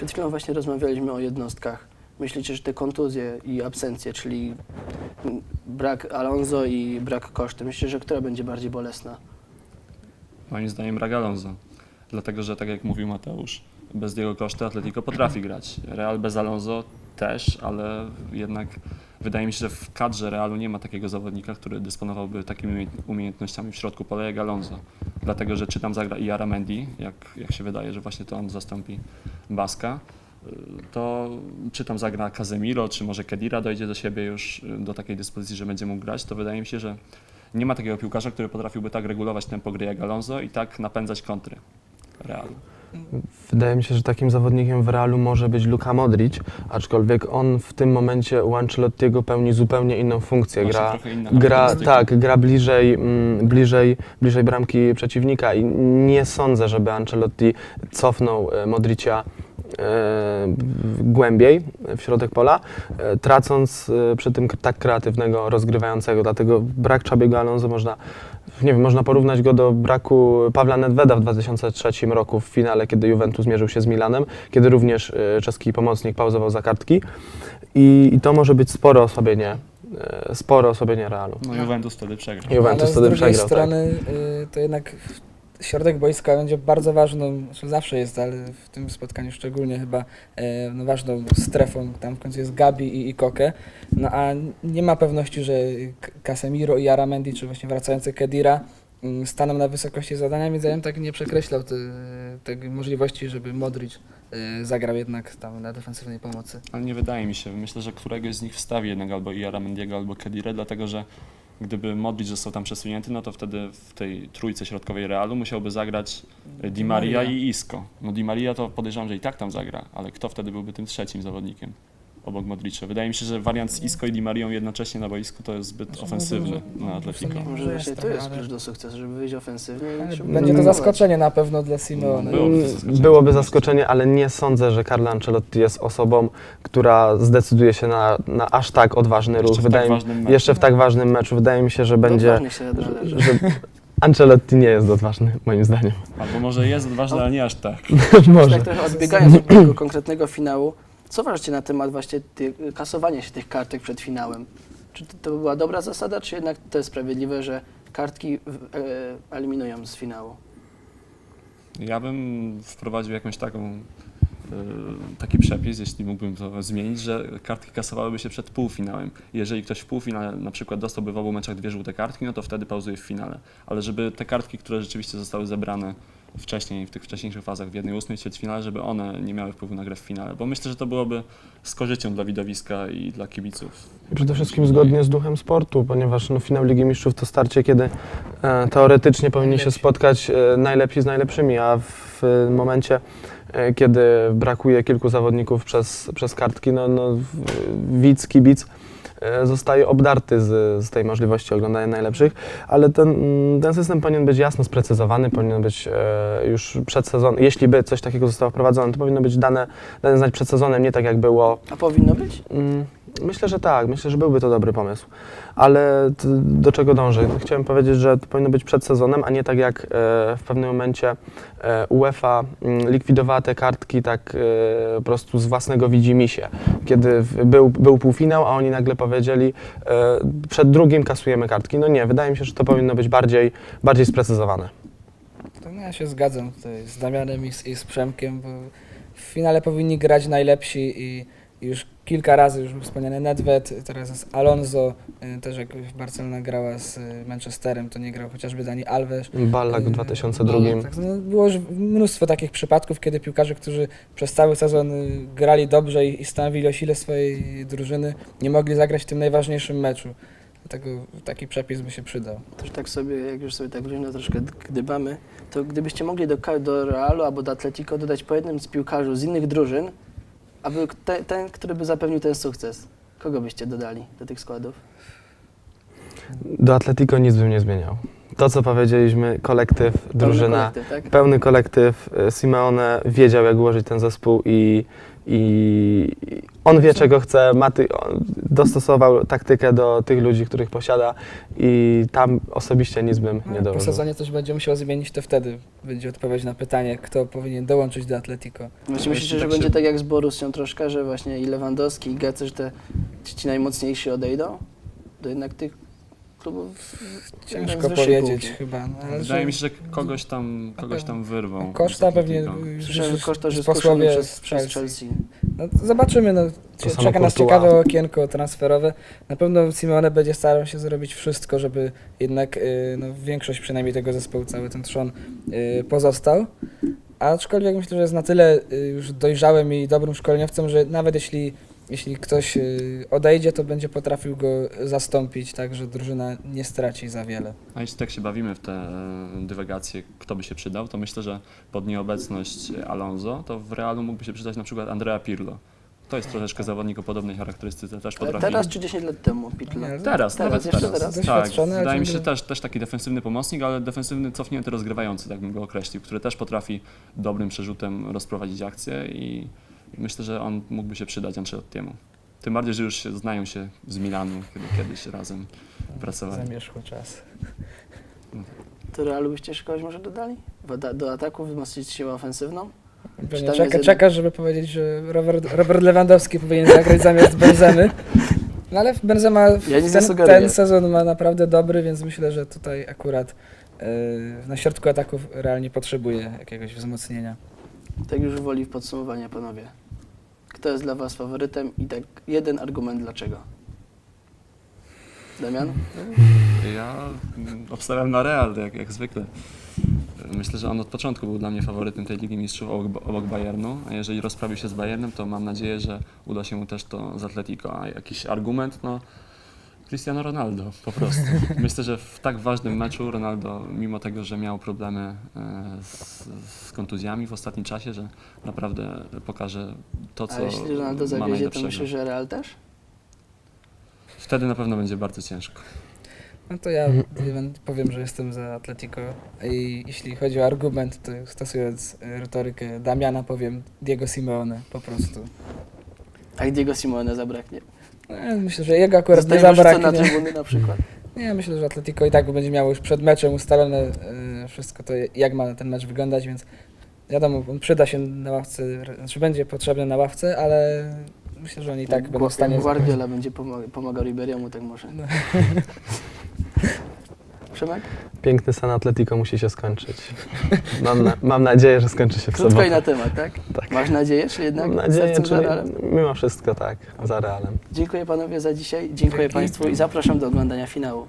Przed chwilą właśnie rozmawialiśmy o jednostkach. Myślicie, że te kontuzje i absencje, czyli brak Alonso i brak koszty, myślicie, że która będzie bardziej bolesna? Moim zdaniem brak Alonso. Dlatego, że tak jak mówił Mateusz, bez jego koszty Atletico potrafi grać. Real bez Alonso też, ale jednak wydaje mi się, że w kadrze Realu nie ma takiego zawodnika, który dysponowałby takimi umie- umiejętnościami w środku pola jak Alonso. Dlatego, że czy tam zagra i Aramendi, jak, jak się wydaje, że właśnie to on zastąpi Baska, y, to czy tam zagra Casemiro, czy może Kedira dojdzie do siebie już y, do takiej dyspozycji, że będzie mógł grać, to wydaje mi się, że nie ma takiego piłkarza, który potrafiłby tak regulować tempo gry jak Alonso i tak napędzać kontry Realu. Wydaje mi się, że takim zawodnikiem w Realu może być Luka Modric, aczkolwiek on w tym momencie u Ancelottiego pełni zupełnie inną funkcję. Właśnie Gra, trochę inna gra, charakterystyka. tak, gra bliżej, mm, bliżej, bliżej bramki przeciwnika i nie sądzę, żeby Ancelotti cofnął e, Modricia e, głębiej w środek pola, e, tracąc e, przy tym k- tak kreatywnego rozgrywającego. Dlatego brak Czabiego Alonso można, nie wiem, można porównać go do braku Pawła Nedveda w 2003 roku w finale, kiedy Juventus mierzył się z Milanem, kiedy również e, czeski pomocnik pauzował za kartki. I, i to może być spore osłabienie, e, spore osłabienie Realu. No Juventus wtedy przegrał. Juventus Ale z wtedy drugiej przegrał, tak. strony y, to jednak środek boiska będzie bardzo ważną, znaczy zawsze jest, ale w tym spotkaniu szczególnie chyba e, no, ważną strefą. Tam w końcu jest Gabi i, i Koke. No a nie ma pewności, że Casemiro i Aramendi, czy właśnie wracający Kedira mm, staną na wysokości zadania, więc ja bym tak nie przekreślał te, tej możliwości, żeby Modric e, zagrał jednak tam na defensywnej pomocy. Ale nie wydaje mi się. Myślę, że któregoś z nich wstawi jednak albo Iara Mendiego, albo Kedire, dlatego że gdyby Modric został tam przesunięty, no to wtedy w tej trójce środkowej Realu musiałby zagrać e, Di Maria i Isco. No Di Maria to podejrzewam, że i tak tam zagra, ale kto wtedy byłby tym trzecim zawodnikiem obok Modricza? Wydaje mi się, że wariant z Isco i Di Marią jednocześnie na boisku to jest zbyt Znaczy, ofensywny może- na może Atletico. Może właśnie to trochę, jest klucz do sukcesu, żeby wyjść ofensywnie i Będzie to zaskoczenie na pewno dla Simeone. Byłoby to zaskoczenie. Byłoby zaskoczenie, ale nie sądzę, że Carlo Ancelotti jest osobą, która zdecyduje się na, na aż tak odważny Jeszcze ruch. w tak Wydaje mi, ważnym meczu. jeszcze w tak ważnym meczu. Wydaje mi się, że będzie. odważnych się należy. Że Ancelotti nie jest odważny, moim zdaniem. Albo może jest odważny, ale nie aż tak. Może. Tak trochę odbiegając od tego konkretnego finału, co uważacie na temat właśnie kasowania się tych kartek przed finałem? Czy to, była dobra zasada, czy jednak to jest sprawiedliwe, że kartki e, eliminują z finału? Ja bym wprowadził jakąś taką, e, taki przepis, jeśli mógłbym to zmienić, że kartki kasowałyby się przed półfinałem. Jeżeli ktoś w półfinale na przykład dostałby w obu meczach dwie żółte kartki, no to wtedy pauzuje w finale. Ale żeby te kartki, które rzeczywiście zostały zebrane wcześniej, w tych wcześniejszych fazach w jednej ósmej ćwierćfinale, żeby one nie miały wpływu na grę w finale, bo myślę, że to byłoby z korzyścią dla widowiska i dla kibiców. Przede wszystkim zgodnie z duchem sportu, ponieważ no, finał Ligi Mistrzów to starcie, kiedy e, teoretycznie powinni się spotkać e, najlepsi z najlepszymi, a w e, momencie, e, kiedy brakuje kilku zawodników przez, przez kartki, no, no, w- widz, kibic zostaje obdarty z, z tej możliwości oglądania najlepszych, ale ten, mm, ten system powinien być jasno sprecyzowany, powinien być e, już przed sezonem, jeśli by coś takiego zostało wprowadzone, to powinno być dane, dane znać przed sezonem, nie tak jak było A powinno być? Mm, Myślę, że tak. Myślę, że byłby to dobry pomysł. Ale do czego dążę? Chciałem powiedzieć, że to powinno być przed sezonem, a nie tak jak e, w pewnym momencie e, UEFA mm, likwidowała te kartki tak e, po prostu z własnego widzimisię. Kiedy był, był półfinał, a oni nagle powiedzieli, przed drugim kasujemy kartki. No nie, wydaje mi się, że to powinno być bardziej, bardziej sprecyzowane. To no ja się zgadzam tutaj z Damianem i z, i z Przemkiem, bo w finale powinni grać najlepsi i już kilka razy już był wspomniany Nedved, teraz jest Alonso, y, też jak Barcelona grała z y, Manchesterem, to nie grał chociażby Dani Alves. Ballak w Y, 2002. Tak, no, było już mnóstwo takich przypadków, kiedy piłkarze, którzy przez cały sezon y, grali dobrze i, stanowili o sile swojej drużyny, nie mogli zagrać w tym najważniejszym meczu. Dlatego taki przepis by się przydał. Też tak sobie, jak już sobie tak luźno troszkę gdybamy, to gdybyście mogli do, do Realu albo do Atletico dodać po jednym z piłkarzy z innych drużyn, aby te, ten, który by zapewnił ten sukces, kogo byście dodali do tych składów? Do Atletico nic bym nie zmieniał. To, co powiedzieliśmy, kolektyw, drużyna, Pełny kolektyw, tak? pełny kolektyw. y, Simeone wiedział, jak ułożyć ten zespół i, i on wie, czego chce, ma ty, dostosował taktykę do tych ludzi, których posiada i tam osobiście nic bym nie No, po dołożył. sezonie coś będzie musiał zmienić, to wtedy będzie odpowiedź na pytanie, kto powinien dołączyć do Atletico. Właśnie jeśli myślicie, że tak będzie się- tak jak z Borussią troszkę, że właśnie i Lewandowski, i Götze, że te ci ci najmocniejsi odejdą? Do jednak tych klubów Ciężko powiedzieć półki. chyba. No, ale Wydaje że- mi się, że kogoś tam, kogoś tam wyrwą. Koszta pewnie już- że już Koszta, że jest posłowie przez, z przez Chelsea. Chelsea. No, to zobaczymy, no, samo czeka nas Courtois. ciekawe okienko transferowe. Na pewno Simeone będzie starał się zrobić wszystko, żeby jednak y, no, większość przynajmniej tego zespołu, cały ten trzon y, pozostał. Aczkolwiek myślę, że jest na tyle y, już dojrzałym i dobrym szkoleniowcem, że nawet jeśli, jeśli ktoś y, odejdzie, to będzie potrafił go zastąpić, tak że drużyna nie straci za wiele. A jeśli tak się bawimy w te e, dywagacje, kto by się przydał, to myślę, że pod nieobecność Alonso, to w Realu mógłby się przydać na przykład Andrea Pirlo. To jest troszeczkę zawodnik o podobnej charakterystyce, też potrafi... teraz czy 10 lat temu, Pitlo? Nie, Teraz, Teraz, nawet jeszcze teraz. teraz. Tak, Doświadczony, ale wydaje mi się ciągle- też, też taki defensywny pomocnik, ale defensywny cofnięty rozgrywający, tak bym go określił, który też potrafi dobrym przerzutem rozprowadzić akcję i myślę, że on mógłby się przydać Ancelottiemu. Tym bardziej, że już się, znają się z Milanu, kiedy kiedyś razem pracowali. Zamierzchły czas. To Realu byście jeszcze kogoś może dodali? Do ataku wzmocnić siłę ofensywną? Tam czeka, jest czekasz, żeby powiedzieć, że Robert, Robert Lewandowski powinien zagrać zamiast Benzemy. No ale Benzema Ja nic nie ten, sugeruję. ten sezon ma naprawdę dobry, więc myślę, że tutaj akurat yy, na środku ataków realnie potrzebuje jakiegoś wzmocnienia. Tak już woli w podsumowanie, panowie. Kto jest dla was faworytem i tak jeden argument dlaczego? Damian? Ja obstawiam na Real, jak, jak zwykle. Myślę, że on od początku był dla mnie faworytem tej Ligi Mistrzów obok, obok Bayernu, a jeżeli rozprawi się z Bayernem, to mam nadzieję, że uda się mu też to z Atletico. A jakiś argument, no Cristiano Ronaldo po prostu. Myślę, że w tak ważnym meczu Ronaldo, mimo tego, że miał problemy e, z, z kontuzjami w ostatnim czasie, że naprawdę pokaże to, co A jeśli Ronaldo ma zawiezie, to najlepszego. myślisz, że Real też? Wtedy na pewno będzie bardzo ciężko. No to ja Iwan, powiem, że jestem za Atletico i jeśli chodzi o argument, to stosując y, retorykę Damiana powiem Diego Simeone po prostu. A Diego Simone zabraknie? No, myślę, że jego akurat nie Zostaje wyrzucony na zabraknie. trybuny na przykład. Nie, myślę, że Atletico i tak będzie miało już przed meczem ustalone e, wszystko to, jak ma ten mecz wyglądać, więc wiadomo, on przyda się na ławce, znaczy będzie potrzebny na ławce, ale myślę, że oni i tak będą w stanie... Guardiola będzie pomagał, pomagał tak może. No. Przemek? Piękny San Atletico musi się skończyć. Mam, na, mam nadzieję, że skończy się w Krótko sobotę. i na temat, tak? Tak. Masz nadzieję, czy jednak Mam nadzieję, czyli za Realem? mimo wszystko tak, za Realem. Dziękuję panowie za dzisiaj, dziękuję Dzięki. państwu i zapraszam do oglądania finału.